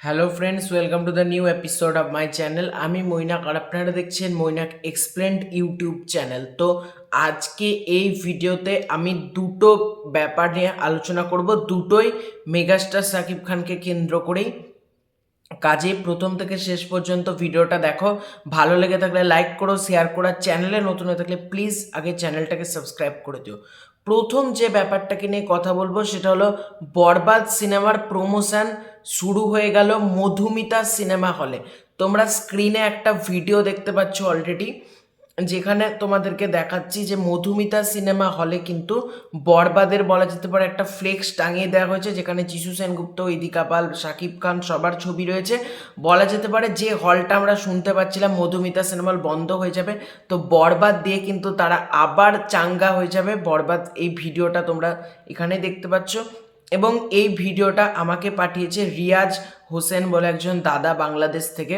Hello friends welcome to the new episode of my channel আমি মৈনাক আর আপনারা দেখছেন Mainak explained YouTube channel তো আজকে এই ভিডিওতে আমি দুটো ব্যাপার নিয়ে আলোচনা করব। দুটোই মেগাস্টার সাকিব খানকে কেন্দ্র করেই। কাজে প্রথম থেকে শেষ পর্যন্ত ভিডিওটা দেখো। ভালো লেগে থাকলে লাইক করো শেয়ার করো। চ্যানেলে নতুন হয়ে থাকলে প্লিজ আগে চ্যানেলটাকে সাবস্ক্রাইব করে দিও। প্রথম যে ব্যাপারটাকে নিয়ে কথা বলব সেটা হলো বরবাদ সিনেমার প্রমোশন শুরু হয়ে গেল মধুমিতা সিনেমা হলে। তোমরা স্ক্রিনে একটা ভিডিও দেখতে পাচ্ছ অলরেডি যেখানে তোমাদেরকে দেখাচ্ছি যে মধুমিতা সিনেমা হলে কিন্তু বরবাদের বলা যেতে পারে একটা ফ্লেক্স টাঙিয়ে দেওয়া হয়েছে, যেখানে যিশু সেনগুপ্ত, ইদিকা পাল শাকিব খান সবার ছবি রয়েছে। বলা যেতে পারে যে হলটা আমরা শুনতে পাচ্ছিলাম মধুমিতা সিনেমা হল বন্ধ হয়ে যাবে, তো বরবাদ দিয়ে কিন্তু তারা আবার চাঙ্গা হয়ে যাবে। বরবাদ এই ভিডিওটা তোমরা এখানে দেখতে পাচ্ছ। এবং এই ভিডিওটা আমাকে পাঠিয়েছে রিয়াজ হোসেন বলে একজন দাদা বাংলাদেশ থেকে।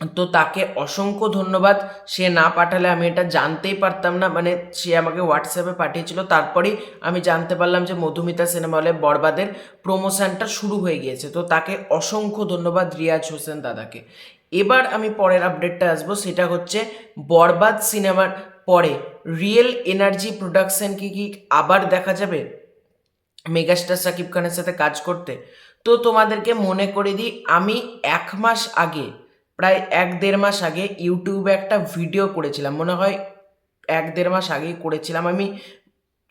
তো তাকে অসংখ্য ধন্যবাদ। সে না পাঠালে আমি এটা জানতেই পারতাম না। মানে সে আমাকে হোয়াটসঅ্যাপে পাঠিয়েছিল। তারপরেই আমি জানতে পারলাম যে মধুমিতা সিনেমা হলে বরবাদের প্রমোশনটা শুরু হয়ে গিয়েছে। তো তাকে অসংখ্য ধন্যবাদ রিয়াজ হোসেন দাদাকে। এবার আমি পরের আপডেটটা আসব। সেটা হচ্ছে বরবাদ সিনেমার পরে রিয়েল এনার্জি প্রোডাকশন কি কি আবার দেখা যাবে? মেগাস্টার সাকিব খানের সাথে কাজ করতে। তো তোমাদেরকে মনে করে দিই, আমি এক মাস আগে প্রায় এক দেড় মাস আগে ইউটিউবে একটা ভিডিও করেছিলাম, মনে হয় এক দেড় মাস আগেই করেছিলাম। আমি,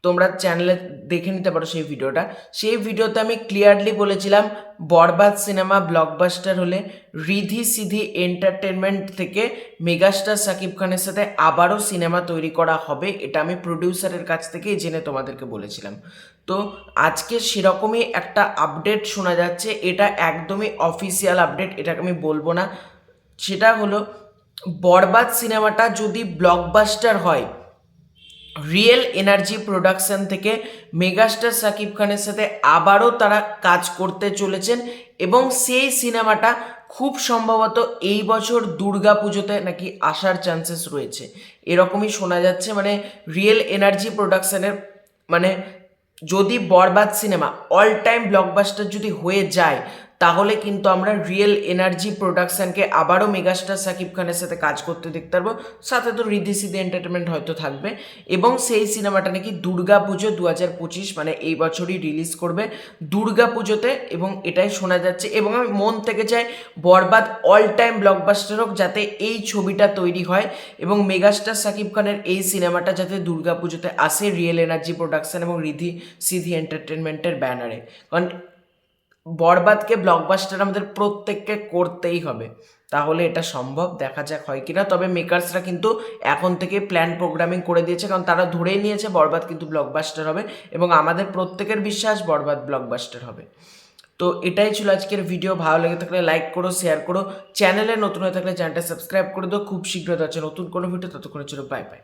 তোমরা চ্যানেলে দেখে নিতে পারো সেই ভিডিওটা। সেই ভিডিওতে আমি ক্লিয়ারলি বলেছিলাম, বরবাদ সিনেমা ব্লকবাস্টার হলে রিধি সিধি এন্টারটেনমেন্ট থেকে মেগাস্টার সাকিব খানের সাথে আবারও সিনেমা তৈরি করা হবে, এটা আমি প্রডিউসারের কাছ থেকেই জেনে তোমাদেরকে বলেছিলাম। তো আজকে সেরকমই একটা আপডেট শোনা যাচ্ছে, এটা একদমই অফিসিয়াল আপডেট এটাকে আমি বলব না। সেটা হলো, বরবাদ সিনেমাটা যদি ব্লকবাস্টার হয় রিয়েল এনার্জি প্রোডাকশন থেকে মেগাস্টার সাকিব খানের সাথে আবারও তারা কাজ করতে চলেছেন এবং সেই সিনেমাটা খুব সম্ভবত এই বছর দুর্গা পুজোতে নাকি আসার চান্সেস রয়েছে। এরকমই শোনা যাচ্ছে মানে রিয়েল এনার্জি প্রোডাকশানের মানে যদি Borbaad cinema all time blockbuster যদি হয়ে যায় তাহলে কিন্তু আমরা রিয়েল এনার্জি প্রোডাকশনকে আবারও মেগাস্টার সাকিব খানের সাথে কাজ করতে দেখতে পারব। সাথে তো রিদ্ধি সিদ্ধি এন্টারটেনমেন্ট হয়তো থাকবে। এবং সেই সিনেমাটা নাকি দুর্গা পুজো দু হাজার পঁচিশ মানে এই বছরই রিলিজ করবে দুর্গা পুজোতে। এবং এটাই শোনা যাচ্ছে। এবং আমি মন থেকে চাই বরবাদ অল টাইম ব্লকবাস্টার হোক, যাতে এই ছবিটা তৈরি হয় এবং মেগাস্টার সাকিব খানের এই সিনেমাটা যাতে দুর্গা পুজোতে আসে রিয়েল এনার্জি প্রোডাকশন এবং রিধি সিধি এন্টারটেনমেন্টের ব্যানারে কারণ বরবাদকে ব্লকবাস্টার আমাদের প্রত্যেককে করতেই হবে। তাহলে এটা সম্ভব, দেখা যাক হয় কিনা। তবে মেকার্সরা কিন্তু এখন থেকে প্ল্যান প্রোগ্রামিং করে দিয়েছে, কারণ তারা ধরেই নিয়েছে বরবাদ কিন্তু ব্লকবাস্টার হবে এবং আমাদের প্রত্যেকের বিশ্বাস বরবাদ ব্লকবাস্টার হবে। তো এটাই ছিল আজকের ভিডিও ভালো লেগে থাকলে লাইক করো শেয়ার করো। চ্যানেলে নতুন হয়ে থাকলে চ্যানেলটা সাবস্ক্রাইব করে দাও। খুব শীঘ্রই আছে নতুন কোনো ভিডিও ততক্ষণের ছিল বাই বাই